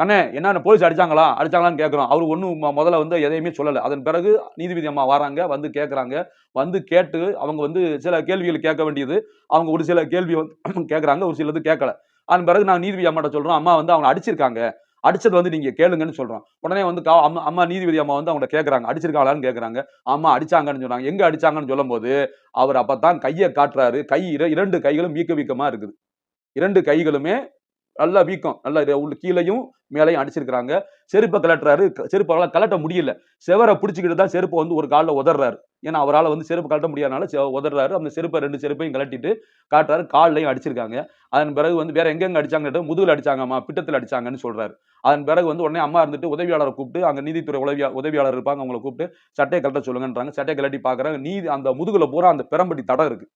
கண்ணே என்ன போலீஸ் அடிச்சாங்களா? அடிச்சாங்களான்னு கேட்குறோம் அவர் ஒன்றும் முதல்ல வந்து எதையுமே சொல்லலை. அதன் பிறகு நீதிபதி அம்மா வராங்க வந்து கேட்குறாங்க வந்து கேட்டு அவங்க வந்து சில கேள்விகள் கேட்க வேண்டியது. அவங்க ஒரு சில கேள்வி வந்து கேட்குறாங்க ஒரு சிலது கேட்கல அதன் பிறகு நாங்கள் நீதிபதி அம்மாட்ட சொல்கிறோம் அம்மா வந்து அவங்க அடிச்சிருக்காங்க. அடிச்சது வந்து நீங்கள் கேளுங்கன்னு சொல்கிறோம் உடனே வந்து கா- அம்மா அம்மா நீதிபதி அம்மா வந்து அவங்க கேட்குறாங்க அடிச்சிருக்காங்களான்னு கேட்குறாங்க அம்மா அடிச்சாங்கன்னு சொன்னாங்க. எங்கே அடிச்சாங்கன்னு சொல்லும்போது அவர் அப்போ தான் கையை காட்டுறாரு. கை இர- இரண்டு கைகளும் வீக்க வீக்கமாக இருக்குது. இரண்டு கைகளுமே நல்ல வீக்கம். நல்லா உள்ள கீழையும் மேலையும் அடிச்சிருக்கிறாங்க. செருப்பை கலட்டுறாரு செருப்பால் கலட்ட முடியல. செவரை பிடிச்சிக்கிட்டு தான் செருப்பை வந்து ஒரு காலில் உதறாரு ஏன்னா அவரால் வந்து செருப்பு கலட்ட முடியாதனால உதறாரு அந்த செருப்பை ரெண்டு செருப்பையும் கலட்டிட்டு காட்டுறாரு. கால்லையும் அடிச்சிருக்காங்க. அதன் பிறகு வந்து வேற எங்கெங்க அடிச்சாங்கன்னு முதுகில் அடிச்சாங்கம்மா பிட்டத்தில் அடிச்சாங்கன்னு சொல்றாரு. அதன் பிறகு வந்து உடனே அம்மா இருந்துட்டு உதவியாளரை கூப்பிட்டு அங்கே நீதித்துறை உதவி உதவியாளர் இருப்பாங்க அவங்களை கூப்பிட்டு சட்டையை கலட்ட சொல்லுங்கன்றாங்க. சட்டையை கலட்டி பார்க்குறாங்க. நீதி அந்த முதுகில் பூரா அந்த பெரம்படி தடம் இருக்கு.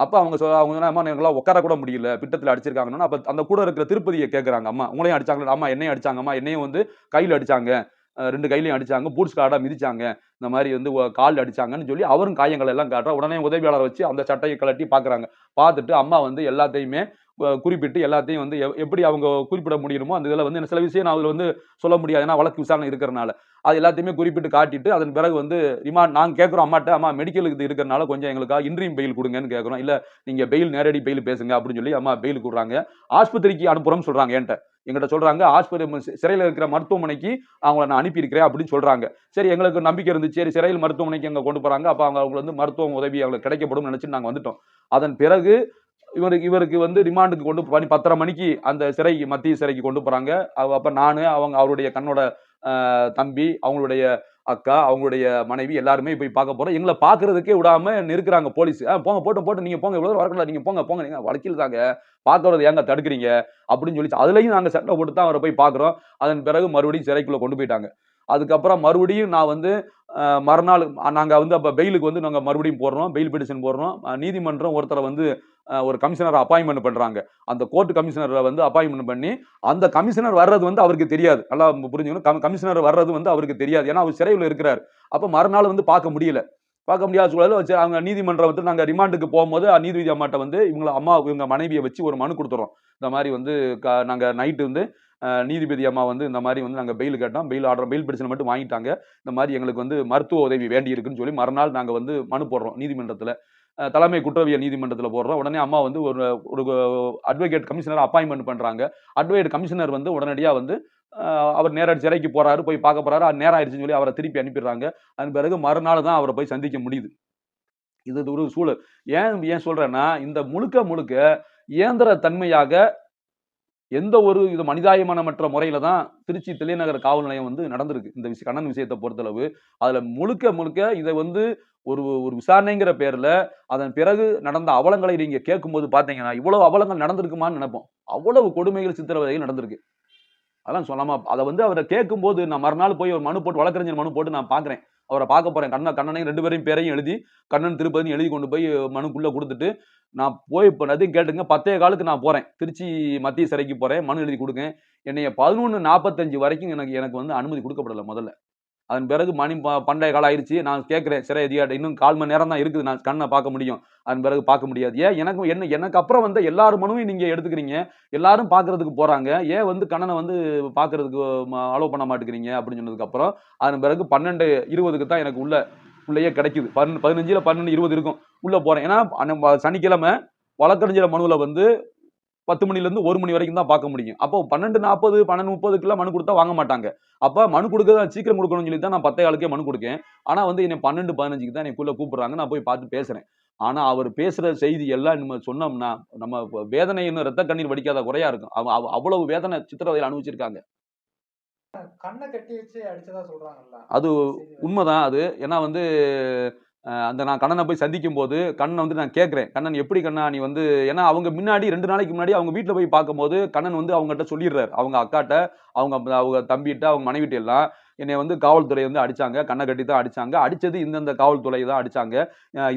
அப்போ அவங்க சொல்ல அவங்க சொன்னா, அம்மா எங்களால் உட்கார கூட முடியல. பிட்டத்தில் அடிச்சிருக்காங்கன்னா. அப்போ அந்த கூட இருக்கிற திருப்பதியை கேட்குறாங்க அம்மா உங்களையும் அடிச்சாங்களா அம்மா என்னையும் அடிச்சாங்கம்மா என்னையும் வந்து கையில் அடிச்சாங்க. ரெண்டு கையிலையும் அடிச்சாங்க. பூட்ஸ் கார்டாக மிதிச்சாங்க. இந்த மாதிரி வந்து கால் அடிச்சாங்கன்னு சொல்லி அவரும் காயங்கள் எல்லாம் காட்டுறா உடனே உதவியாளர் வச்சு அந்த சட்டையை கலட்டி பார்க்குறாங்க பார்த்துட்டு அம்மா வந்து எல்லாத்தையுமே குறிப்பிட்டு எல்லாத்தையும் வந்து எப்படி அவங்க குறிப்பிட முடியுமோ அந்த இதில் வந்து சில விஷயம் நான் அதில் வந்து சொல்ல முடியாது. ஏன்னா வழக்கு விசாரணை இருக்கிறனால. அது எல்லாத்தையுமே குறிப்பிட்டு காட்டிட்டு அதன் பிறகு வந்து ரிமாண்ட் நாங்கள் கேட்குறோம் அம்மாட்ட அம்மா மெடிக்கலுக்கு இது இருக்கிறனால கொஞ்சம் எங்களுக்காக இன்ட்ரீம் பெயில் கொடுங்கன்னு கேட்குறோம். இல்லை நீங்கள் பெயில் நேரடி பெயில் பேசுங்க அப்படின்னு சொல்லி அம்மா பெயில் கொடுறாங்க. ஆஸ்பத்திரிக்கு அனுப்புகிறோம்னு சொல்கிறாங்க என்கிட்ட. எங்கிட்ட சொல்கிறாங்க ஆஸ்பத்திரி சிறையில் இருக்கிற மருத்துவமனைக்கு அவங்கள நான் அனுப்பியிருக்கிறேன் அப்படின்னு சொல்கிறாங்க சரி எங்களுக்கு நம்பிக்கை இருந்துச்சு. சரி சிறையில் மருத்துவமனைக்கு அங்கே கொண்டு போகிறாங்க அப்போ அவங்க அவங்களுக்கு வந்து மருத்துவ உதவி அவங்களுக்கு கிடைக்கப்படும் நினச்சி நாங்கள் வந்துட்டோம். அதன் பிறகு இவருக்கு இவருக்கு வந்து ரிமாண்டுக்கு கொண்டு பண்ணி பத்தரை மணிக்கு அந்த சிறை மத்திய சிறைக்கு கொண்டு போகிறாங்க அப்போ நான் அவங்க அவருடைய கண்ணோட தம்பி அவங்களுடைய அக்கா அவங்களுடைய மனைவி எல்லாருமே போய் பார்க்க போறோம். எங்களை பார்க்கறதுக்கே விடாம நிற்கிறாங்க போலீஸ். ஆ, போங்க போட்டு போட்டு நீங்க போங்க இவ்வளவு வரக்கூடாது நீங்க போங்க போங்க நீங்க வழக்கில் தாங்க. பார்க்கறது ஏங்க தடுக்கிறீங்க? அப்படின்னு சொல்லி அதுலயும் நாங்க சட்டை போட்டு தான் அவரை போய் பார்க்குறோம். அதன் பிறகு மறுபடியும் சிறைக்குள்ள கொண்டு போயிட்டாங்க. அதுக்கப்புறம் மறுபடியும் நான் வந்து மறுநாள் நாங்கள் வந்து அப்போ பெயிலுக்கு வந்து நாங்கள் மறுபடியும் போடுறோம் பெயில் பெட்டிஷன் போடுறோம். நீதிமன்றம் ஒருத்தரை வந்து ஒரு கமிஷனர் அப்பாயின்மெண்ட் பண்ணுறாங்க அந்த கோர்ட் கமிஷனரை வந்து அப்பாயின்மெண்ட் பண்ணி அந்த கமிஷனர் வர்றது வந்து அவருக்கு தெரியாது. நல்லா புரிஞ்சுக்கணும். கம்- கமிஷனர் வர்றது வந்து அவருக்கு தெரியாது. ஏன்னா அவர் சிறையில் இருக்கிறார். அப்போ மறுநாள் வந்து பார்க்க முடியல. பார்க்க முடியாத சூழலில் வச்சு அவங்க நீதிமன்றம் வந்து நாங்கள் ரிமாண்டுக்கு போகும்போது நீதிபதி அம்மாட்ட வந்து இவங்களை அம்மா இவங்க மனைவியை வச்சு ஒரு மனு கொடுத்துறோம். இந்த மாதிரி வந்து க- நாங்கள் நைட்டு வந்து நீதிபதி அம்மா வந்து இந்த மாதிரி வந்து நாங்கள் பெயில் கேட்டோம். பெயில் ஆர்டர் பெயில் பிரச்சனை மட்டும் வாங்கிட்டாங்க. இந்த மாதிரி எங்களுக்கு வந்து மருத்துவ உதவி வேண்டி இருக்குன்னு சொல்லி மறுநாள் நாங்கள் வந்து மனு போடுறோம் நீதிமன்றத்தில். தலைமை குற்றவியல் நீதிமன்றத்தில் போடுறோம். உடனே அம்மா வந்து ஒரு ஒரு அட்வொகேட் கமிஷனர் அப்பாயின்மெண்ட் பண்ணுறாங்க அட்வொகேட் கமிஷனர் வந்து உடனடியாக வந்து அவர் நேரடி சிறைக்கு போகிறாரு போய் பார்க்க போகிறாரு அது நேரம் ஆயிடுச்சுன்னு சொல்லி அவரை திருப்பி அனுப்பிடுறாங்க. அதன் பிறகு மறுநாள் தான் அவரை போய் சந்திக்க முடியுது. இது ஒரு சூழல். ஏன் ஏன் சொல்கிறேன்னா இந்த முழுக்க முழுக்க இயந்திர தன்மையாக எந்த ஒரு இது மனிதாயமானமற்ற முறையில தான் திருச்சி தில்லைநகர் காவல் நிலையம் வந்து நடந்திருக்கு. இந்த விஷய கண்ணன் விஷயத்தை பொறுத்தளவு. அதுல முழுக்க முழுக்க இதை வந்து ஒரு ஒரு விசாரணைங்கிற பேர்ல அதன் பிறகு நடந்த அவலங்களை நீங்க கேட்கும்போது பாத்தீங்கன்னா இவ்வளவு அவலங்கள் நடந்திருக்குமான்னு நினைப்போம். அவ்வளவு கொடுமைகள் சித்திரவதைகள் நடந்திருக்கு. அதெல்லாம் சொல்லாம அதை வந்து அவரை கேட்கும்போது நான் மறுநாள் போய் ஒரு மனு போட்டு வழக்கறிஞர் மனு போட்டு நான் பார்க்குறேன். அவரை பார்க்க போறேன். கண்ணன் கண்ணனையும் ரெண்டு பேரையும் பேரையும் எழுதி கண்ணன் திருப்பதியும் எழுதி கொண்டு போய் மனுக்குள்ள கொடுத்துட்டு நான் போய் இப்போ அதையும் கேட்டுங்க பத்தே காலுக்கு நான் போறேன். திருச்சி மத்திய சிறைக்கு போறேன் மனு எழுதி கொடுங்க. என்னைய பதினொன்று நாற்பத்தஞ்சு வரைக்கும் எனக்கு எனக்கு வந்து அனுமதி கொடுக்கப்படலை முதல்ல. அதன் பிறகு மணி பண்டைய காலம் ஆயிடுச்சு. நான் கேட்குறேன் சிறை அதிகாரி இன்னும் கால் மணி நேரம் தான் இருக்குது. நான் கண்ணை பார்க்க முடியும். அதன் பிறகு பார்க்க முடியாது. ஏன் எனக்கும் என்ன எனக்கு அப்புறம் வந்து எல்லார் மனுவையும் நீங்கள் எடுத்துக்கிறீங்க? எல்லாரும் பார்க்கறதுக்கு போகிறாங்க ஏன் வந்து கண்ணனை வந்து பார்க்கறதுக்கு அலோவ் பண்ண மாட்டேங்கிறீங்க? அப்படின்னு சொன்னதுக்கப்புறம் அதன் பிறகு பன்னெண்டு இருபதுக்கு தான் எனக்கு உள்ள உள்ளேயே கிடைக்குது. பன்னெண்டு பதினஞ்சில் பன்னெண்டு இருபது இருக்கும். உள்ளே போகிறேன் ஏன்னா சனிக்கிழமை வழக்கறிஞர் மனுவில் வந்து பத்து மணிலேருந்து ஒரு மணி வரைக்கும் தான் பார்க்க முடியும். அப்போ பன்னெண்டு நாற்பது பன்னெண்டு முப்பதுக்குலாம் மனு கொடுத்தா வாங்க மாட்டாங்க. அப்போ மனு கொடுக்கறது சீக்கிரம் கொடுக்கணும்னு சொல்லி தான் நான் பத்தே காலுக்கே மனு கொடுக்கேன். ஆனால் வந்து என்னை பன்னெண்டு பதினஞ்சுக்கு தான் எனக்குள்ள கூப்பிடுறாங்க. நான் போய் பார்த்து பேசுறேன். ஆனால் அவர் பேசுகிற செய்தி எல்லாம் நம்ம சொன்னோம்னா நம்ம வேதனை இன்னும் ரத்த கண்ணீர் வடிக்காத குறையா இருக்கும். அவ- அவ- அவ்வளவு வேதனை சித்திரவதையில் அனுபவிச்சிருக்காங்க. கண்ணை கட்டி வச்சு அடிச்சதா சொல்றாங்கல்ல. அது உண்மைதான் அது. ஏன்னா வந்து அந்த நான் கண்ணனை போய் சந்திக்கும் போது கண்ணனை வந்து நான் கேட்குறேன் கண்ணன் எப்படி கண்ணா நீ வந்து? ஏன்னா அவங்க முன்னாடி ரெண்டு நாளைக்கு முன்னாடி அவங்க வீட்டில் போய் பார்க்கும்போது கண்ணன் வந்து அவங்ககிட்ட சொல்லிடுறாரு. அவங்க அக்காட்ட அவங்க அவங்க தம்பிகிட்ட அவங்க மனைவிட்டு எல்லாம். என்னை வந்து காவல்துறை வந்து அடிச்சாங்க கண்ணை கட்டி தான் அடிச்சாங்க. அடிச்சது இந்தந்த காவல்துறை தான் அடிச்சாங்க.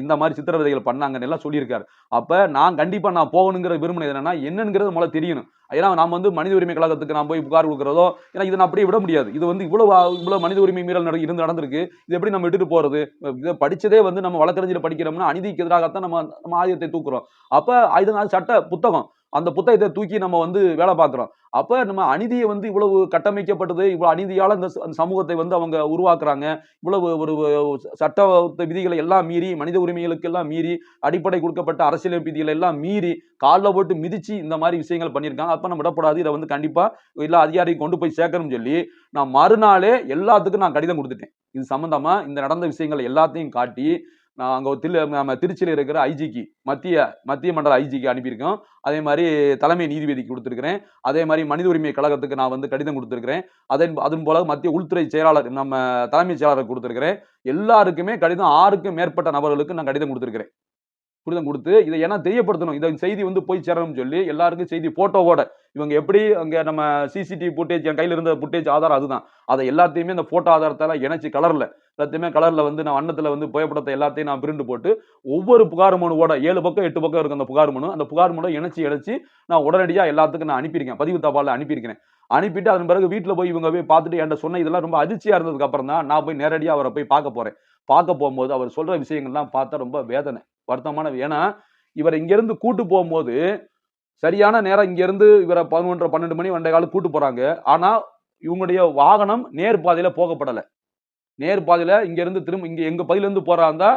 இந்த மாதிரி சித்திரவதைகள் பண்ணாங்கன்னு எல்லாம் சொல்லியிருக்காரு. அப்ப நான் கண்டிப்பா நான் போகணுங்கிற விரும்பினது என்னன்னா என்னங்கிறது முதல்ல தெரியணும். ஏன்னா நாம் வந்து மனித உரிமை கழகத்துக்கு நான் போய் புகார் கொடுக்குறதோ ஏன்னா இதை நான் அப்படியே விட முடியாது. இது வந்து இவ்வளோ இவ்வளோ மனித உரிமை மீறல் நட- இருந்து நடந்திருக்கு. இது எப்படி நம்ம விட்டுட்டு போகிறது இதை படித்ததே வந்து நம்ம வழக்கறிஞர் படிக்கிறோம்னா அநீதிக்கு எதிராகத்தான் நம்ம நம்ம ஆயுதத்தை தூக்குறோம். அப்போ இதனால சட்ட புத்தகம் அந்த புத்தகத்தை தூக்கி நம்ம வந்து வேலை பார்க்குறோம். அப்போ நம்ம அநீதியை வந்து இவ்வளவு கட்டமைக்கப்பட்டது இவ்வளவு அநீதியால இந்த அந்த சமூகத்தை வந்து அவங்க உருவாக்குறாங்க. இவ்வளவு ஒரு சட்ட விதிகளை எல்லாம் மீறி மனித உரிமைகளுக்கு எல்லாம் மீறி அடிப்படை கொடுக்கப்பட்ட அரசியல் விதிகளை எல்லாம் மீறி காலில் போட்டு மிதிச்சு இந்த மாதிரி விஷயங்கள் பண்ணியிருக்காங்க. அப்போ நம்ம விடப்படாது. இதை வந்து கண்டிப்பாக எல்லா அதிகாரியும் கொண்டு போய் சேர்க்கணும்னு சொல்லி நான் மறுநாளே எல்லாத்துக்கும் நான் கடிதம் கொடுத்துட்டேன். இது சம்பந்தமா இந்த நடந்த விஷயங்கள் எல்லாத்தையும் காட்டி நான் அங்கே திரு நம்ம திருச்சியில் இருக்கிற ஐஜிக்கு மத்திய மத்திய மண்டல ஐஜிக்கு அனுப்பியிருக்கோம். அதே மாதிரி தலைமை நீதிபதிக்கு கொடுத்துருக்கிறேன். அதே மாதிரி மனித உரிமை கழகத்துக்கு நான் வந்து கடிதம் கொடுத்துருக்கிறேன். அதன் அதன் போல மத்திய உள்துறை செயலாளர் நம்ம தலைமைச் செயலாளருக்கு கொடுத்துருக்கிறேன். எல்லாருக்குமே கடிதம் ஆறுக்கும் மேற்பட்ட நபர்களுக்கு நான் கடிதம் கொடுத்துருக்கிறேன். கடிதம் கொடுத்து இதை ஏன்னா தெரியப்படுத்தணும். இந்த செய்தி வந்து போய் சேரணும்னு சொல்லி எல்லாருக்கும் செய்தி போட்டோவோட இவங்க எப்படி அங்கே நம்ம சிசிடிவி ஃபுட்டேஜ் என் கையில் இருந்த ஃபுட்டேஜ் ஆதாரம் அதுதான். அதை எல்லாத்தையுமே இந்த ஃபோட்டோ ஆதாரத்தால் இணைச்சி கலரில் எல்லாத்தையுமே கலரில் வந்து நான் வண்ணத்தில் வந்து புகைப்படத்தை எல்லாத்தையும் நான் பிரிண்ட் போட்டு ஒவ்வொரு புகார் மனுவோட ஏழு பக்கம் எட்டு பக்கம் இருக்கும் அந்த புகார் மனு. அந்த புகார் மனு இணைச்சி இணைச்சி நான் உடனடியாக எல்லாத்துக்கும் நான் அனுப்பியிருக்கேன். பதிவு தபாலில் அனுப்பியிருக்கேன் அனுப்பிட்டு அதன் பிறகு வீட்டில் போய் இவங்க போய் பார்த்துட்டு என்கிட்ட சொன்ன இதெல்லாம் ரொம்ப அதிர்ச்சியாக இருந்ததுக்கு அப்புறம் தான் நான் போய் நேரடியாக அவரை போய் பார்க்க போகிறேன் பார்க்க போகும்போது அவர் சொல்கிற விஷயங்கள்லாம் பார்த்தா ரொம்ப வேதனை வருத்தமான ஏன்னா இவர் இங்கேருந்து கூட்டு போகும்போது சரியான நேரம் இங்கேருந்து இவரை பதினொன்றரை பன்னெண்டு மணி வண்டை காலம் கூட்டு போகிறாங்க ஆனால் இவங்களுடைய வாகனம் நேர் பாதையில் போகப்படலை. நேர் பாதையில் இங்கேருந்து திரும்ப இங்கே எங்கள் பகுதியிலேருந்து இருந்து போறா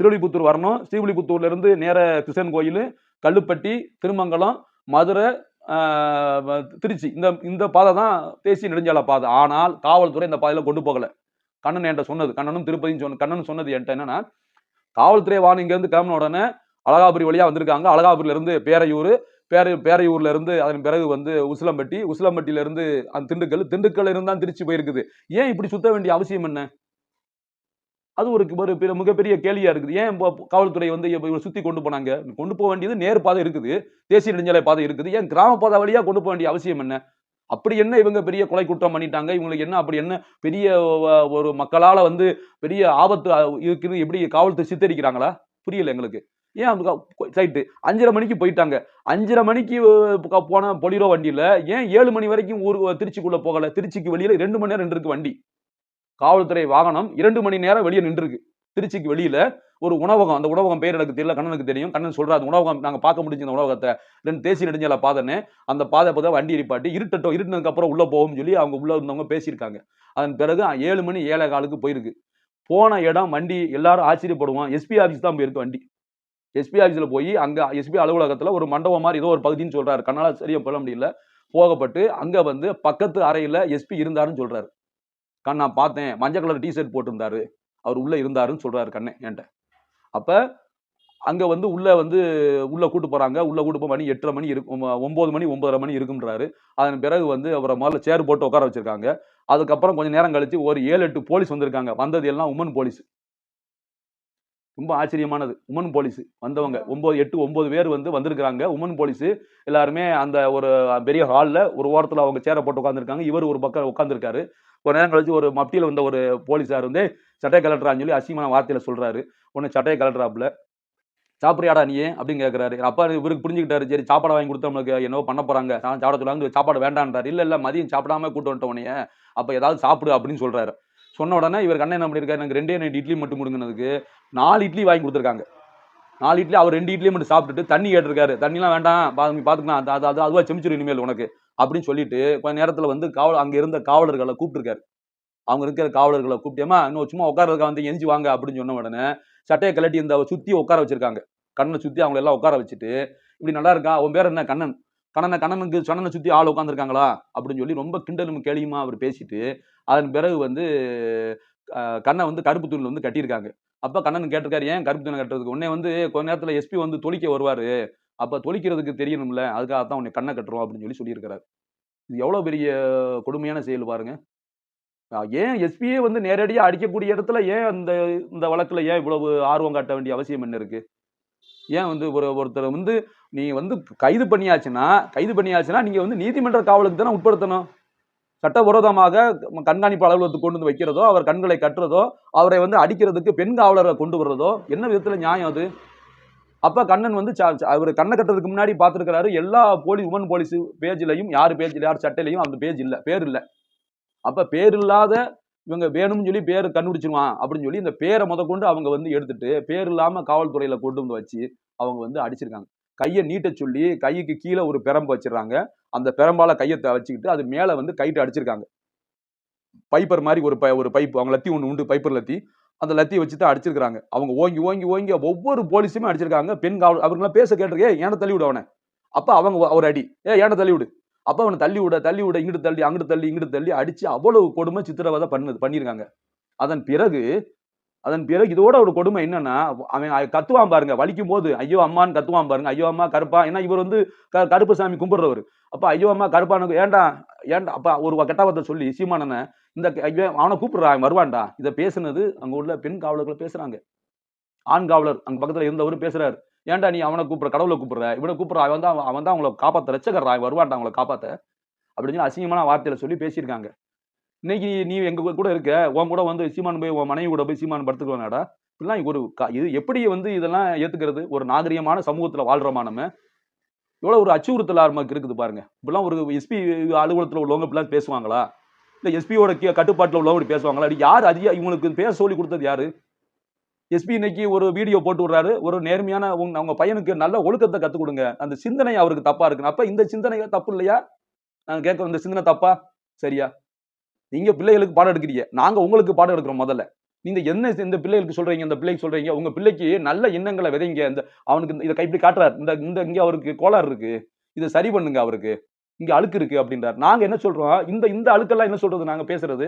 திருவள்ளிபுத்தூர் வரணும். ஸ்ரீவில்லிபுத்தூர்லேருந்து நேர கிருஷ்ணன் கோயில் கல்லுப்பட்டி திருமங்கலம் மதுரை திருச்சி. இந்த இந்த பாதை தான் தேசிய நெடுஞ்சாலை பாதை. ஆனால் காவல்துறை இந்த பாதையில் கொண்டு போகல. கண்ணன் என்கிட்ட சொன்னது கண்ணனும் திருப்பதியும் சொன்ன கண்ணன் சொன்னது என்கிட்ட என்னன்னா காவல்துறை வாகனம் இங்கேருந்து கிளம்பின உடனே அழகாபுரி வழியாக வந்திருக்காங்க. அழகாபுரியிலேருந்து பேரையூர் பேரை பேரையூர்ல இருந்து அதன் பிறகு வந்து உசிலம்பட்டி உசிலம்பட்டியிலேருந்து அந்த திண்டுக்கல் திண்டுக்கல் இருந்து தான் திருச்சி போயிருக்குது. ஏன் இப்படி சுத்த வேண்டிய அவசியம் என்ன? அது ஒரு ஒரு பெரிய- மிகப்பெரிய கேள்வியா இருக்குது. ஏன் இப்போ காவல்துறை வந்து இப்போ சுற்றி சுத்தி கொண்டு போனாங்க? கொண்டு போக வேண்டியது நேர் பாதை இருக்குது. தேசிய நெடுஞ்சாலை பாதை இருக்குது. ஏன் கிராம பாதை வழியா கொண்டு போக வேண்டிய அவசியம் என்ன? அப்படி என்ன இவங்க பெரிய கொலை குற்றம் பண்ணிட்டாங்க? இவங்களுக்கு என்ன அப்படி என்ன பெரிய ஒரு மக்களால வந்து பெரிய ஆபத்து இருக்குன்னு எப்படி காவல்துறை சித்தரிக்கிறாங்களா? புரியல எங்களுக்கு. ஏன் சைட்டு அஞ்சரை மணிக்கு போயிட்டாங்க. அஞ்சரை மணிக்கு போன பொலிரோ வண்டியில். ஏன் ஏழு மணி வரைக்கும் ஊர் திருச்சிக்குள்ளே போகலை? திருச்சிக்கு வெளியில் ரெண்டு மணி நேரம் நின்றுருக்கு வண்டி. காவல்துறை வாகனம் இரண்டு மணி நேரம் வெளியே நின்றுருக்கு. திருச்சிக்கு வெளியில் ஒரு உணவகம் அந்த உணவகம் பேர் எனக்கு தெரியல கண்ணனுக்கு தெரியும். கண்ணன் சொல்கிற அந்த உணவகம் நாங்கள் பார்க்க முடிஞ்ச அந்த உணவகத்தை. ரெண்டு தேசிய நெடுஞ்சால பாதைன்னு அந்த பாதை பார்த்தா வண்டி எரிப்பாட்டி இருட்டட்டும் இருட்டினதுக்கப்புறம் உள்ளே போகும் போகும்னு சொல்லி அவங்க உள்ளே இருந்தவங்க பேசியிருக்காங்க. அதன் பிறகு ஏழு மணி ஏழை காலுக்கு போயிருக்கு. போன இடம் வண்டி எல்லாரும் ஆச்சரியப்படுவான். எஸ்பி ஆஃபீஸ் தான் போயிருக்கு வண்டி. எஸ்பி ஆஃபீஸில் போய் அங்கே எஸ்பி அலுவலகத்தில் ஒரு மண்டபம் மாதிரி ஏதோ ஒரு பகுதின்னு சொல்கிறார் கண்ணால் சரியாக போல முடியல. போகப்பட்டு அங்கே வந்து பக்கத்து அறையில் எஸ்பி இருந்தாருன்னு சொல்கிறாரு கண் நான் பார்த்தேன். மஞ்சள் கலர் டிஷர்ட் போட்டிருந்தாரு. அவர் உள்ளே இருந்தாருன்னு சொல்கிறாரு கண்ணே என்கிட்ட. அப்போ அங்கே வந்து உள்ளே வந்து உள்ளே கூட்டு போகிறாங்க உள்ளே கூட்டு போய் மணி எட்டரை மணி இருக்கும் ஒம்பது மணி ஒம்பதரை மணி இருக்குன்றாரு அதன் பிறகு வந்து அவரை முதல்ல சேர் போட்டு உட்கார வச்சிருக்காங்க. அதுக்கப்புறம் கொஞ்சம் நேரம் கழித்து ஒரு ஏழு எட்டு போலீஸ் வந்திருக்காங்க. வந்தது எல்லாம் உமன் போலீஸ் ரொம்ப ஆச்சரியமானது. உமன் போலீஸ் வந்தவங்க. ஒன்பது எட்டு ஒன்பது பேர் வந்து வந்திருக்கிறாங்க. உமன் போலீஸ் எல்லாருமே அந்த ஒரு பெரிய ஹாலில் ஒரு ஓரத்தில் அவங்க சேரை போட்டு உட்காந்துருக்காங்க இவர் ஒரு பக்கம் உட்காந்துருக்காரு ஒரு நேரம் கழிச்சு ஒரு மப்டியில் வந்த ஒரு போலீஸார் வந்து சட்டை கலட்டுறான்னு சொல்லி அசிங்கமான வார்த்தையில சொல்றாரு. உடனே சட்டையை கலட்டுறாப்புல சாப்பிட்றியாடா நீ? அப்படின்னு கேட்குறாரு அப்பா இவருக்கு புரிஞ்சுக்கிட்டாரு. சரி சாப்பாடு வாங்கி கொடுத்து நம்மளுக்கு என்னவோ பண்ண போறாங்க. நான் சாப்பிட சொல்லுவாங்க சாப்பாடு வேண்டான்றாரு. இல்ல இல்ல மதியம் சாப்பிடாம கூட்டு வந்துட்ட உடனே அப்ப ஏதாவது சாப்பிடு அப்படின்னு சொல்றாரு. சொன்ன உடனே இவர் கண்ணன் என்ன பண்ணிருக்காரு எனக்கு ரெண்டே ரெண்டு இட்லி மட்டும் கொடுங்கினதுக்கு நாலு இட்லி வாங்கி கொடுத்துருக்காங்க. நாலு இட்லி அவர் ரெண்டு இட்லியும் மட்டும் சாப்பிட்டுட்டு தண்ணி கேட்டிருக்காரு. தண்ணிலாம் வேண்டாம் பா பார்த்துக்கலாம் அது அது அதுவாக செமிச்சிரு இனிமேல் உனக்கு அப்படின்னு சொல்லிட்டு கொஞ்ச நேரத்தில் வந்து காவல் அங்கே இருந்த காவலர்களை கூப்பிட்டுருக்காரு. அவங்க இருக்கிற காவலர்களை கூப்பிட்டேமா இன்னும் சும்மா உட்காரதுக்கு வந்து எஞ்சி வாங்க அப்படின்னு சொன்ன உடனே சட்டையை கழட்டி இந்த சுற்றி உட்கார வச்சிருக்காங்க. கண்ணனை சுற்றி அவங்கள எல்லாம் உட்கார வச்சுட்டு இப்படி நல்லா இருக்கா? உன் பேர் என்ன? கண்ணன்? கண்ணனை கண்ணனுக்கு கண்ணனை சுற்றி ஆள் உட்காந்துருக்காங்களா அப்படின்னு சொல்லி ரொம்ப கிண்டலும் கேலியுமா அவர் பேசிட்டு அதன் பிறகு வந்து கண்ணை வந்து கருப்பு தூணில் வந்து கட்டியிருக்காங்க. அப்போ கண்ணன் கேட்டிருக்காரு ஏன் கருப்பு தூணை கட்டுறதுக்கு? உடனே வந்து கொஞ்ச நேரத்தில் எஸ்பி வந்து தொழிக்க வருவார். அப்போ தொளிக்கிறதுக்கு தெரியணும்ல அதுக்காக தான் உன்னை கண்ணை கட்டுறோம் அப்படின்னு சொல்லி சொல்லியிருக்கிறாரு. இது எவ்வளோ பெரிய கொடுமையான செயல் பாருங்க. ஏன் எஸ்பியே வந்து நேரடியாக அடிக்கக்கூடிய இடத்துல ஏன் அந்த இந்த வழக்கில் ஏன் இவ்வளவு ஆர்வம் காட்ட வேண்டிய அவசியம் என்ன இருக்குது ஏன் வந்து ஒரு ஒருத்தர் வந்து நீ வந்து கைது பண்ணியாச்சுன்னா கைது பண்ணியாச்சுன்னா நீங்கள் வந்து நீதிமன்ற காவலுக்கு தானே உட்படுத்தணும். சட்டவிரோதமாக கண்காணிப்பு அலுவலகத்துக்கு கொண்டு வந்து வைக்கிறதோ அவர் கண்களை கட்டுறதோ அவரை வந்து அடிக்கிறதுக்கு பெண் காவலரை கொண்டு வர்றதோ என்ன விதத்தில் நியாயம் அது? அப்போ கண்ணன் வந்து அவர் கண்ணை கட்டுறதுக்கு முன்னாடி பார்த்துருக்கிறாரு எல்லா போலீஸ் உமன் போலீஸ் பேஜ்லையும் யார் பேஜில் யார் சட்டையிலையும் அந்த பேஜ் இல்லை பேர் இல்லை. அப்போ பேர் இல்லாத இவங்க வேணும்னு சொல்லி பேர் கண்டுபிடிச்சிருவான் அப்படின்னு சொல்லி இந்த பேரை முத கொண்டு அவங்க வந்து எடுத்துட்டு பேர் இல்லாமல் காவல்துறையில் கொண்டு வந்து வச்சு அவங்க வந்து அடிச்சிருக்காங்க. கையை நீட்ட சொல்லி கைக்கு கீழே ஒரு பெரம்பு வச்சிடறாங்க. அந்த பெரம்பால கையை த- வச்சுக்கிட்டு அது மேலே வந்து கைட்டு அடிச்சிருக்காங்க. பைப்பர் மாதிரி ஒரு பை- ஒரு பைப் அவங்க லத்தி ஒன்று உண்டு பைப்பர் லத்தி. அந்த லத்தியை வச்சு தான் அடிச்சிருக்காங்க அவங்க ஓங்கி ஓங்கி ஓங்கி ஒவ்வொரு போலீஸுமே அடிச்சிருக்காங்க. பெண் காவல் அவங்களாம் பேச கேட்டிருக்கே ஏன தள்ளி விடு அவனை? அப்போ அவங்க ஒரு அடி ஏ ஏன தள்ளி விடு? அப்போ அவனை தள்ளி விட தள்ளி விட இங்கிட்டு தள்ளி அங்கிட்டு தள்ளி இங்கிட்டு தள்ளி அடிச்சு அவ்வளவு கொடுமை சித்திரவதை பண்ணது பண்ணியிருக்காங்க அதன் பிறகு அதன் பிறகு இதோட ஒரு கொடுமை என்னன்னா அவன் கத்துவான் பாருங்க வலிக்கும் போது ஐயோ அம்மான்னு கத்துவான் பாருங்க ஐயோ அம்மா கருப்பா. ஏன்னா இவர் வந்து க- கருப்பு சாமி கும்பிடுறவர். அப்போ ஐயோ அம்மா கருப்பானுக்கு ஏன்டா ஏன்டா அப்போ ஒரு கெட்டவத்தை சொல்லி சீமானனை இந்த ஐயோ அவனை கூப்பிடுறா அவன் வருவான்டா. இதை பேசுனது அங்கே உள்ள பெண் காவலர்கள் பேசுகிறாங்க ஆண் காவலர் அங்கே பக்கத்தில் இருந்தவர் பேசுகிறார் ஏன்டா நீ அவனை கூப்பிட்ற கடவுளை கூப்பிடுற? இவனை கூப்பிட்ற அவன் தான் அவன் தான் அவங்களை காப்பாற்ற ரச்சகர்றா வருவான்டா அவங்களை காப்பாற்ற அப்படின்னு சொல்லி அசிங்கமான வார்த்தையில சொல்லி பேசியிருக்காங்க. இன்னைக்கு நீ- எங்கள் எங்க கூட இருக்க? உன் கூட வந்து சீமான் போய் உன் மனைவி கூட போய் சீமான் படுத்துக்கலாம்டா இப்படிலாம் ஒரு க- இது எப்படி வந்து இதெல்லாம் ஏத்துக்கிறது? ஒரு நாகரிகமான சமூகத்துல வாழ்றோமா நம்ம? எவ்வளோ ஒரு அச்சுறுத்தல் நமக்கு இருக்குது பாருங்க. இப்படிலாம் ஒரு எஸ்பி அலுவலகத்தில் உள்ளவங்க இப்படிலாம் பேசுவாங்களா? இல்லை எஸ்பியோட கட்டுப்பாட்டுல உள்ளவங்க இப்படி பேசுவாங்களா? யார் அதிக இவங்களுக்கு பேச சொல்லி கொடுத்தது யார்? எஸ்பி இன்னைக்கு ஒரு வீடியோ போட்டு விடுறாரு. ஒரு நேர்மையான உங்க அவங்க பையனுக்கு நல்ல ஒழுக்கத்தை கற்றுக் கொடுங்க. அந்த சிந்தனை அவருக்கு தப்பா இருக்கு அப்போ இந்த சிந்தனை தப்பு இல்லையா? நாங்கள் கேட்குறோம் இந்த சிந்தனை தப்பா? சரியா? நீங்கள் பிள்ளைகளுக்கு பாடம் எடுக்கிறீங்க. நாங்கள் உங்களுக்கு பாடம் எடுக்கிறோம் முதல்ல. நீங்கள் என்ன இந்த பிள்ளைகளுக்கு சொல்கிறீங்க இந்த பிள்ளைக்கு சொல்கிறீங்க உங்கள் பிள்ளைக்கு நல்ல எண்ணங்களை விதைங்க இந்த அவனுக்கு இந்த- இதை கைப்பிடி காட்டுறாரு இந்த இந்த இங்கே அவருக்கு கோளாறு இருக்குது இதை சரி பண்ணுங்க அவருக்கு இங்கே அழுக்கு இருக்குது அப்படின்றார். நாங்கள் என்ன சொல்கிறோம் இந்த இந்த அழுக்கெல்லாம் என்ன சொல்கிறது நாங்கள் பேசுகிறது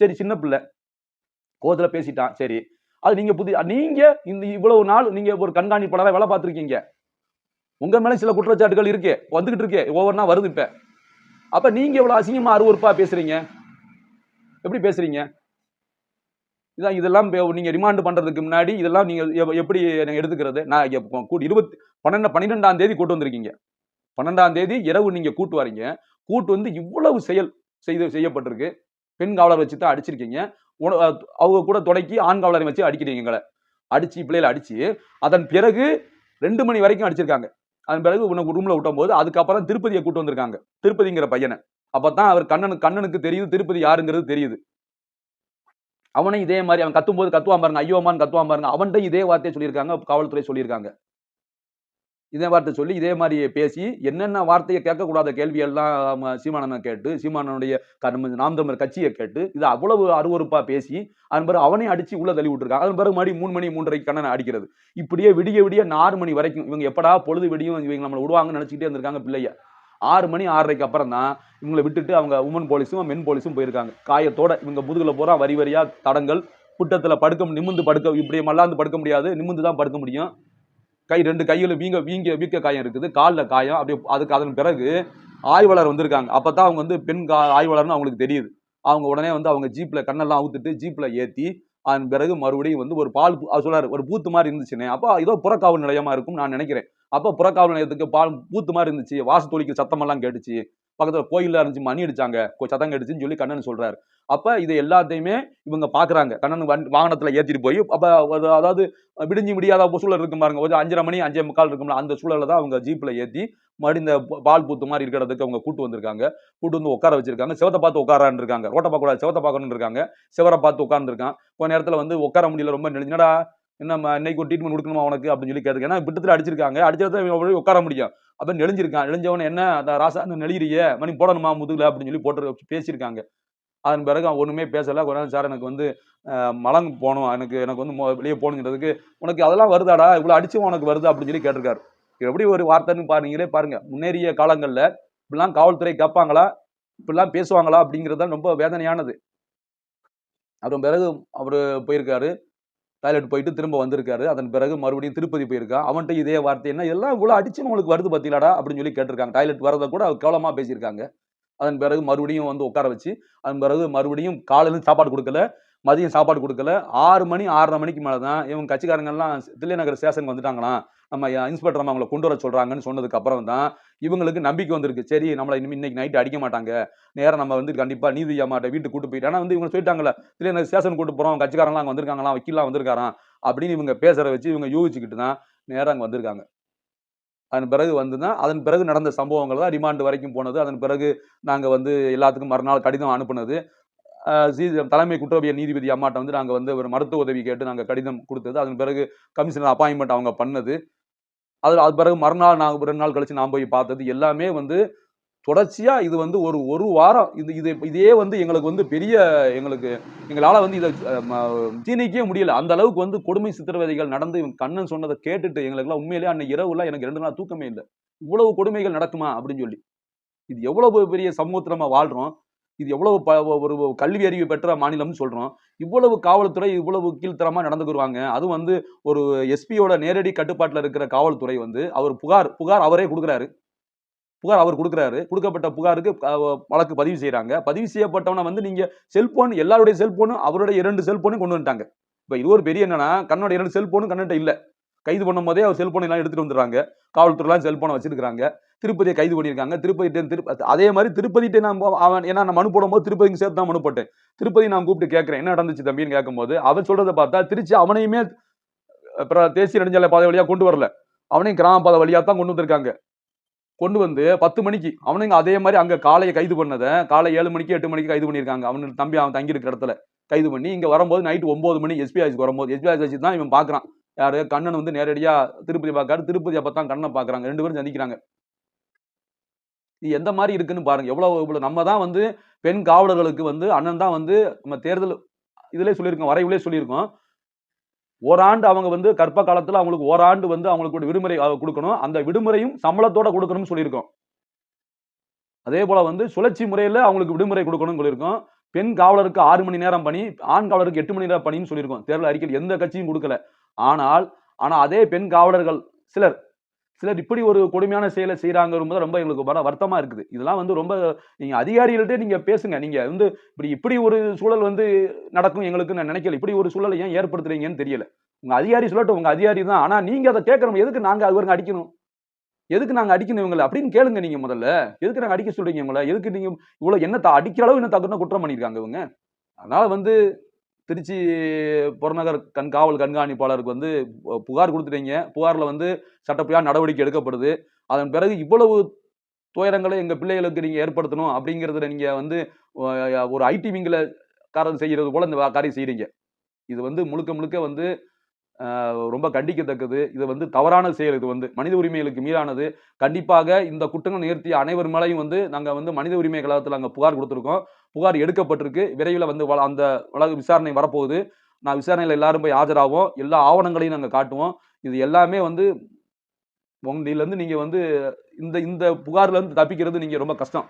சரி சின்ன பிள்ளை கோதில் பேசிட்டான் சரி அது நீங்கள் புதி நீங்கள் இந்த இவ்வளவு நாள் நீங்கள் ஒரு கண்காணிப்பாளராக வேலை பார்த்துருக்கீங்க. உங்கள் மேலே சில குற்றச்சாட்டுகள் இருக்கே வந்துக்கிட்டு இருக்கே ஒவ்வொரு நாள் வருது இப்போ. அப்போ நீங்கள் எவ்வளோ அசிங்கமாக அருவருப்பா பேசுகிறீங்க எப்படி பேசுகிறீங்க இதான் இதெல்லாம் நீங்கள் ரிமாண்ட் பண்ணுறதுக்கு முன்னாடி இதெல்லாம் நீங்கள் எப்படி நீங்கள் எடுத்துக்கிறது? நான் கூட்டு இருபத்தி பன்னெண்டு பன்னிரெண்டாம் தேதி கூட்டு வந்திருக்கீங்க. பன்னெண்டாம் தேதி இரவு நீங்கள் கூட்டு வரீங்க. கூட்டு வந்து இவ்வளவு செயல் செய்து செய்யப்பட்டிருக்கு. பெண் காவலர் வச்சு தான் அடிச்சிருக்கீங்க. அவங்க கூட தொடக்கி ஆண் காவலரை வச்சு அடிக்கிறீங்க எங்களை. அடிச்சு பிள்ளைகளை அடிச்சு. அதன் பிறகு ரெண்டு மணி வரைக்கும் அடிச்சிருக்காங்க. அதன் பிறகு உனக்கு ரூம்ல விட்டும் போது அதுக்கப்புறம் திருப்பதியை கூட்டு வந்திருக்காங்க. திருப்பதிங்கிற பையனை. அப்பதான் அவர் கண்ணனு கண்ணனுக்கு தெரியுது. திருப்பதி யாருங்கிறது தெரியுது. அவனும் இதே மாதிரி அவன் கத்தும் போது கத்துவான் பாருங்க. ஐயோமான்னு கத்துவான் பாருங்க. அவன்கிட்ட இதே வார்த்தையை சொல்லியிருக்காங்க. காவல்துறை சொல்லியிருக்காங்க. இதே வார்த்தை சொல்லி இதே மாதிரி பேசி என்னென்ன வார்த்தையை கேட்கக்கூடாத கேள்வி எல்லாம் சீமானனை கேட்டு சீமானனுடைய க- நாம் தமிழர் கட்சியை கேட்டு இது அவ்வளவு அருவருப்பா பேசி அதன் பிறகு அவனே அடிச்சு உள்ள தள்ளி விட்டுருக்காங்க அதன் பிறகு மறுபடியும் மூணு மணி மூன்றரைக்கு கண்ணனை அடிக்கிறது. இப்படியே விடிய விடிய நாலு மணி வரைக்கும் இவங்க எப்படா பொழுது விடியும் இவங்க நம்மளை விடுவாங்கன்னு நினச்சிக்கிட்டே இருந்திருக்காங்க பிள்ளைய. ஆறு மணி ஆறரைக்கு அப்புறம் தான் இவங்களை விட்டுட்டு அவங்க உமன் போலீஸும் மென் போலீஸும் போயிருக்காங்க. காயத்தோட இவங்க முதுகில் பூரா வரி வரியாக தடங்கள் புட்டத்தில் படுக்க நிமிந்து படுக்க இப்படி மல்லாந்து படுக்க முடியாது நிமிந்து தான் படுக்க முடியும். கை ரெண்டு கையில் வீங்க வீங்க வீக்க காயம் இருக்குது. காலில் காயம் அப்படியே அதுக்கு அதன் பிறகு ஆய்வாளர் வந்திருக்காங்க. அப்போ தான் அவங்க வந்து பெண் கா ஆய்வாளர்னு அவங்களுக்கு தெரியுது. அவங்க உடனே வந்து அவங்க ஜீப்பில் கண்ணெல்லாம் அவுத்துட்டு ஜீப்பில் ஏற்றி அதன் பிறகு மறுபடியும் வந்து ஒரு பால் பூ- ஒரு பூத்து மாதிரி இருந்துச்சுன்னு. அப்போ ஏதோ புறக்காவல் நிலையமாக இருக்கும் நான் நினைக்கிறேன். அப்போ புறக்காவல் நிலையத்துக்கு பால் பூத்து மாதிரி இருந்துச்சு. வாசு தொழிக்கு சத்தமெல்லாம் கேட்டுச்சு. பக்கத்தில் கோயிலில் இருந்துச்சு மணி அடிச்சாங்க. கொ- சத்தம் கேட்டுச்சுன்னு சொல்லி கண்ணன் சொல்றாரு. அப்போ இது எல்லாத்தையுமே இவங்க பார்க்குறாங்க கண்ணன் வண் வாகனத்தில் ஏற்றிட்டு போய் அப்போ ஒரு அதாவது விடிஞ்சு முடியாத சூழல் இருக்கும் பாருங்க. ஒரு அஞ்சரை மணி அஞ்சே முக்கால் இருக்கும்ல அந்த சூழலில் தான் அவங்க ஜீப்பில் ஏற்றி மறுபடியும் இந்த பால் பூத்து மாதிரி இருக்கிறதுக்கு அவங்க கூட்டு வந்திருக்காங்க. கூட்டு வந்து உட்கார வச்சிருக்காங்க. செவத்தை பார்த்து உட்காரான்னு இருக்காங்க. ரோட்டை பார்க்க கூடாது செவத்தை பார்க்கணுன்னு இருக்காங்க. செவரை பார்த்து உட்காந்துருக்கான் கொஞ்ச நேரத்தில் வந்து உட்கார முடியல ரொம்ப நினைச்சுனடா என்ன இன்னைக்கு ஒரு ட்ரீட்மெண்ட் கொடுக்கணுமா உனக்கு அப்படின்னு சொல்லி கேட்டுருக்கேன். ஏன்னா பிட்டத்தில் அடிச்சிருக்காங்க. அடிச்சதான் உட்கார முடியும். அப்போ நெளிஞ்சிருக்கான். நெளிஞ்சவன என்ன அந்த ராசா அந்த நெளிகிறிய மணி போடணுமா முதுகில்? அப்படின்னு சொல்லி போட்டு பேசியிருக்காங்க. அதன் பிறகு அவன் ஒன்றுமே பேசலை. கொஞ்ச நேரம் சார் எனக்கு வந்து மலங்கு போகணும். எனக்கு எனக்கு வந்து வெளியே போகணுங்கிறதுக்கு உனக்கு அதெல்லாம் வருதாடா? இவ்வளோ அடிச்சு உனக்கு வருது? அப்படின்னு சொல்லி கேட்டிருக்காரு. எப்படி ஒரு வார்த்தைன்னு பாருங்களே பாருங்க. முன்னேறிய காலங்களில் இப்படிலாம் காவல்துறை கேட்பாங்களா? இப்படிலாம் பேசுவாங்களா? அப்படிங்கிறது தான் ரொம்ப வேதனையானது. அதன் பிறகு அவர் போயிருக்காரு. டாய்லெட் போயிட்டு திரும்ப வந்திருக்காரு. அதன் பிறகு மறுபடியும் திருப்பதி போயிருக்கான் அவன்கிட்ட இதே வார்த்தை என்ன? எல்லாம் இவ்வளோ அடிச்சு உங்களுக்கு வருது பார்த்தீங்களாடா அப்படின்னு சொல்லி கேட்டிருக்காங்க. டாய்லெட் வரதை கூட அவர் பேசியிருக்காங்க. அதன் பிறகு மறுபடியும் வந்து உட்கார வச்சு அதன் பிறகு மறுபடியும் காலையில் சாப்பாடு கொடுக்கல. மதியம் சாப்பாடு கொடுக்கல. ஆறு மணி ஆறரை மணிக்கு மேலே தான் இவங்க கட்சிக்காரங்கெல்லாம் தில்லைநகர் ஸ்டேஷனுக்கு வந்துட்டாங்களாம். நம்ம இன்ஸ்பெக்டர் அம்மா அவங்கள கொண்டு வர சொல்கிறாங்கன்னு சொன்னதுக்கு அப்புறம் தான் இவங்களுக்கு நம்பிக்கை வந்திருக்கு. சரி நம்மளை இனிமே இன்னைக்கு நைட்டு அடிக்க மாட்டாங்க. நேரம் நம்ம வந்து கண்டிப்பாக நீதி அம்மாட்ட வீட்டுக்கு கூட்டு போயிட்டு ஆனால் வந்து இவங்க சொல்லிட்டாங்களே தில்லைநகர் ஸ்டேஷன் கூட்டு போகிறோம் கட்சிக்காரங்களாம் அங்கே வந்திருக்காங்களாம் வக்கீலாம் வந்திருக்காராம் அப்படின்னு இவங்க பேசுகிற வச்சு இவங்க யூகிச்சுக்கிட்டு தான் நேரம் அங்கே வந்திருக்காங்க. அதன் பிறகு வந்து தான் அதன் பிறகு நடந்த சம்பவங்கள் தான் ரிமாண்டு வரைக்கும் போனது. அதன் பிறகு நாங்கள் வந்து எல்லாத்துக்கும் மறுநாள் கடிதம் அனுப்புனது. தலைமை குற்றவியல் நீதிபதி அம்மாட்ட வந்து நாங்கள் வந்து ஒரு மருத்துவ உதவி கேட்டு நாங்கள் கடிதம் கொடுத்தது. அதன் பிறகு கமிஷனர் அப்பாயின்மெண்ட் அவங்க பண்ணது. அதில் அது பிறகு மறுநாள் நான் ரெண்டு நாள் கழிச்சு நான் போய் பார்த்தது. எல்லாமே வந்து தொடர்ச்சியா இது வந்து ஒரு ஒரு வாரம் இது இது இதே வந்து எங்களுக்கு வந்து பெரிய எங்களுக்கு எங்களால் வந்து இதை அஹ், முடியல. அந்த அளவுக்கு வந்து கொடுமை சித்திரவதைகள் நடந்து கண்ணன் சொன்னதை கேட்டுட்டு எங்களுக்குலாம் உண்மையிலேயே அன்னை இரவுலாம் எனக்கு ரெண்டு நாள் தூக்கமே இல்லை. இவ்வளவு கொடுமைகள் நடக்குமா அப்படின்னு சொல்லி. இது எவ்வளவு பெரிய சமூகத்தில் நம்ம வாழ்றோம். இது எவ்வளவு ப- ஒரு கல்வி அறிவு பெற்ற மாநிலம்னு சொல்கிறோம் இவ்வளவு காவல்துறை இவ்வளவு கீழ்த்தரமாக நடந்துக்குருவாங்க. அதுவும் வந்து ஒரு எஸ்பியோட நேரடி கட்டுப்பாட்டில் இருக்கிற காவல்துறை வந்து அவர் புகார் புகார் அவரே கொடுக்குறாரு. புகார் அவர் கொடுக்குறாரு. கொடுக்கப்பட்ட புகாருக்கு வழக்கு பதிவு செய்கிறாங்க பதிவு செய்யப்பட்டவனை வந்து நீங்கள் செல்போன் எல்லாருடைய செல்போனும் அவருடைய இரண்டு செல்போனும் கொண்டு வந்துட்டாங்க. இப்போ இது ஒரு பெரிய என்னன்னா கண்ணோட இரண்டு செல்போனும் கண்ணிட்ட இல்லை. கைது பண்ணும் போதே அவர் செல்போன் எல்லாம் வந்துடுறாங்க. காவல்துறைலாம் செல்போனை வச்சிருக்காங்க திருப்பதியை கைது பண்ணியிருக்காங்க. திருப்பதி திருப்ப அதே மாதிரி திருப்பதிட்டே நான் அவன் ஏன்னா நான் மனு போடும்போது திருப்பதிக்கு சேர்த்து தான் மனு போட்டேன். திருப்பதி நான் கூப்பிட்டு கேட்குறேன். என்ன நடந்துச்சு தம்பின்னு கேட்கும்போது அவன் சொல்றதை பார்த்தா திருச்சி அவனையுமே அப்புறம் தேசிய நெடுஞ்சாலை பாதை வழியாக கொண்டு வரல. அவனையும் கிராம பாதை வழியாக தான் கொண்டு வந்திருக்காங்க. கொண்டு வந்து பத்து மணிக்கு அவனுங்க அதே மாதிரி அங்கே காலையை கைது பண்ணதை காலை ஏழு மணிக்கு எட்டு மணிக்கு கைது பண்ணியிருக்காங்க. அவனுக்கு தம்பி அவன் தங்கியிருக்கிற இடத்துல கைது பண்ணி இங்கே வரும்போது நைட்டு ஒம்பது மணி எஸ்பி வரும்போது எஸ்பி வச்சு தான் இவன் பார்க்கறான் யாரு? கண்ணன் வந்து நேரடியா திருப்பதி பார்க்காரு திருப்பதி அப்பதான் கண்ணனை பார்க்குறாங்க ரெண்டு பேரும் சந்திக்கிறாங்க. இது எந்த மாதிரி இருக்குன்னு பாருங்க. எவ்வளவு இவ்வளவு நம்ம தான் வந்து பெண் காவலர்களுக்கு வந்து அண்ணன் தான் வந்து நம்ம தேர்தல் இதுலேயே சொல்லியிருக்கோம் வரைவுலே சொல்லியிருக்கோம். ஓராண்டு அவங்க வந்து கற்ப காலத்தில் அவங்களுக்கு ஓராண்டு வந்து அவங்களுக்கு ஒரு விடுமுறை கொடுக்கணும். அந்த விடுமுறையும் சம்பளத்தோட கொடுக்கணும்னு சொல்லியிருக்கோம். அதே போல வந்து சுழற்சி முறையில் அவங்களுக்கு விடுமுறை கொடுக்கணும்னு சொல்லியிருக்கோம். பெண் காவலருக்கு ஆறு மணி நேரம் பணி ஆண் காவலருக்கு எட்டு மணி நேரம் பணின்னு சொல்லியிருக்கோம். தேர்தல் அறிக்கையில் எந்த கட்சியும் கொடுக்கல. ஆனால் ஆனால் அதே பெண் காவலர்கள் சிலர் சிலர் இப்படி ஒரு கொடுமையான செயலை செய்கிறாங்க ரொம்ப எங்களுக்கு பல வருத்தமாக இருக்குது. இதெல்லாம் வந்து ரொம்ப நீங்கள் அதிகாரிகள்ட்ட நீங்கள் பேசுங்க. நீங்கள் வந்து இப்படி இப்படி ஒரு சூழல் வந்து நடக்கும் எங்களுக்கு நான் நினைக்கல. இப்படி ஒரு சூழலை ஏன் ஏற்படுத்துறீங்கன்னு தெரியல. உங்கள் அதிகாரி சொல்லட்டும் உங்கள் அதிகாரி தான். ஆனால் நீங்கள் அதை கேட்கணும். எதுக்கு நாங்கள் அவருங்க அடிக்கணும்? எதுக்கு நாங்கள் அடிக்கணும் இவங்களை? அப்படின்னு கேளுங்க நீங்கள் முதல்ல. எதுக்கு நாங்கள் அடிக்க சொல்கிறீங்க இவங்களை? எதுக்கு நீங்கள் இவ்வளோ என்ன த- அடிக்கிற அளவு என்ன தகுந்த குற்றம் பண்ணியிருக்காங்க இவங்க? அதனால் வந்து திருச்சி புறநகர் கண் காவல் கண்காணிப்பாளருக்கு வந்து புகார் கொடுத்துட்டீங்க. புகாரில் வந்து சட்டப்படியாக நடவடிக்கை எடுக்கப்படுது. அதன் பிறகு இவ்வளவு துயரங்களை எங்கள் பிள்ளைகளுக்கு நீங்கள் ஏற்படுத்தணும் அப்படிங்கறதுல நீங்கள் வந்து ஒரு ஐடி விங்கில் காரர் செய்கிறது போல இந்த காரியம் செய்கிறீங்க இது வந்து முழுக்க முழுக்க வந்து ரொம்ப கண்டிக்கத்தக்கது. இது வந்து தவறான செயல் இது வந்து. மனித உரிமைகளுக்கு மீறானது. கண்டிப்பாக இந்த குற்றங்கள் நிகழ்த்திய அனைவர் மேலையும் வந்து நாங்கள் வந்து மனித உரிமை கழகத்தில் நாங்கள் புகார் கொடுத்துருக்கோம். புகார் எடுக்கப்பட்டிருக்கு. விரைவில் வந்து வள- அந்த வழக்கு விசாரணை வரப்போகுது. நான் விசாரணையில் எல்லாரும் போய் ஆஜராகும் எல்லா ஆவணங்களையும் நாங்கள் காட்டுவோம். இது எல்லாமே வந்து உங்களிலேருந்து நீங்கள் வந்து இந்த இந்த புகார்லேருந்து தப்பிக்கிறது நீங்கள் ரொம்ப கஷ்டம்.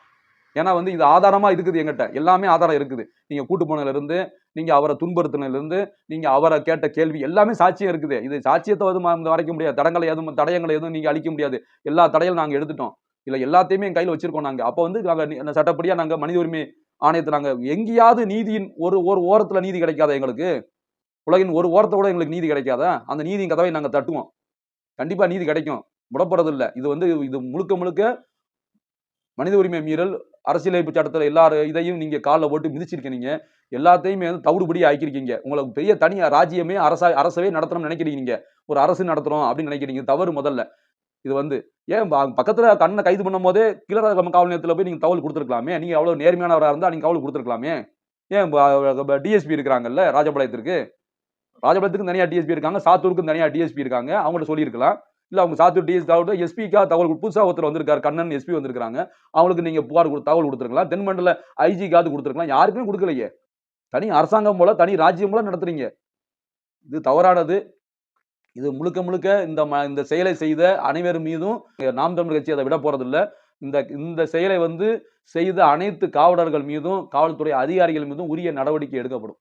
ஏன்னா வந்து இது ஆதாரமாக இருக்குது எங்கிட்ட. எல்லாமே ஆதாரம் இருக்குது. நீங்கள் கூட்டு போனதுலேருந்து நீங்கள் அவரை துன்புறுத்தினிலிருந்து நீங்கள் அவரை கேட்ட கேள்வி எல்லாமே சாட்சியம் இருக்குது. இது சாட்சியத்தை வந்து ம- மறைக்க முடியாது. தடங்களை எதுவும் தடயங்களை எதுவும் நீங்கள் அழிக்க முடியாது. எல்லா தடையும் நாங்கள் எடுத்துட்டோம். இல்லை எல்லாத்தையுமே என் கையில் வச்சுருக்கோம் நாங்கள் அப்போ வந்து நாங்கள் சட்டப்படியாக நாங்கள் மனித உரிமை ஆணையத்தை நாங்கள் எங்கேயாவது நீதியின் ஒரு ஒரு ஓரத்தில் நீதி கிடைக்காதா எங்களுக்கு? உலகின் ஒரு ஓரத்தை கூட எங்களுக்கு நீதி கிடைக்காதா? அந்த நீதியின் கதவை நாங்கள் தட்டுவோம். கண்டிப்பாக நீதி கிடைக்கும். விடப்படுறது இல்லை இது வந்து இது முழுக்க முழுக்க மனித உரிமை மீறல் அரசியலமைப்பு சட்டத்தில் எல்லா இதையும் நீங்கள் காலில் போட்டு மிதிச்சிருக்கீங்க எல்லாத்தையுமே வந்து தவிடுபடி ஆக்கியிருக்கீங்க. உங்களுக்கு பெரிய தனி ராஜ்யமே அரசா அரசவே நடத்தணும்னு நினைக்கிறீங்க ஒரு அரசு நடத்துறோம் அப்படின்னு நினைக்கிறீங்க. தவறு முதல்ல. இது வந்து ஏன் பக்கத்தில் கண்ணை கைது பண்ணும் போதே கிளற காவல் நிலையத்தில் போய் நீங்கள் தகவல் கொடுத்துருக்கலாமே? நீங்கள் அவ்வளோ நேர்மையானவராக இருந்தால் நீங்கள் தகவல் கொடுத்துருக்கலாமே? ஏன் டிஎஸ்பி இருக்கிறாங்கல்ல ராஜபாளையத்திற்கு? ராஜபாளையத்துக்கு தனியாக டிஎஸ்பி இருக்காங்க சாத்தூருக்கும் தனியாக டிஎஸ்பி இருக்காங்க அவங்கள்ட்ட சொல்லியிருக்கலாம். இல்லை அவங்க சாத்தூர் டிஎஸ் தகவல் எஸ்பிக்காக தகவல் புதுசாக ஒருத்தர் வந்திருக்காரு கண்ணன் எஸ்பி வந்திருக்காங்க அவங்களுக்கு நீங்கள் புகார் கொடு- தகவல் கொடுத்துருக்கலாம். தென்மண்டல ஐஜிக்காவது கொடுத்துருக்கலாம். யாருக்குமே கொடுக்கலையே. தனி அரசாங்கம் போல தனி ராஜ்யம் போல நடத்துறீங்க. இது தவறானது. இது முழுக்க முழுக்க இந்த ம- இந்த செயலை செய்த அனைவர் மீதும் நாம் தமிழர் கட்சி அதை விட இல்லை இந்த இந்த செயலை வந்து செய்த அனைத்து காவலர்கள் மீதும் காவல்துறை அதிகாரிகள் மீதும் உரிய நடவடிக்கை எடுக்கப்படும்.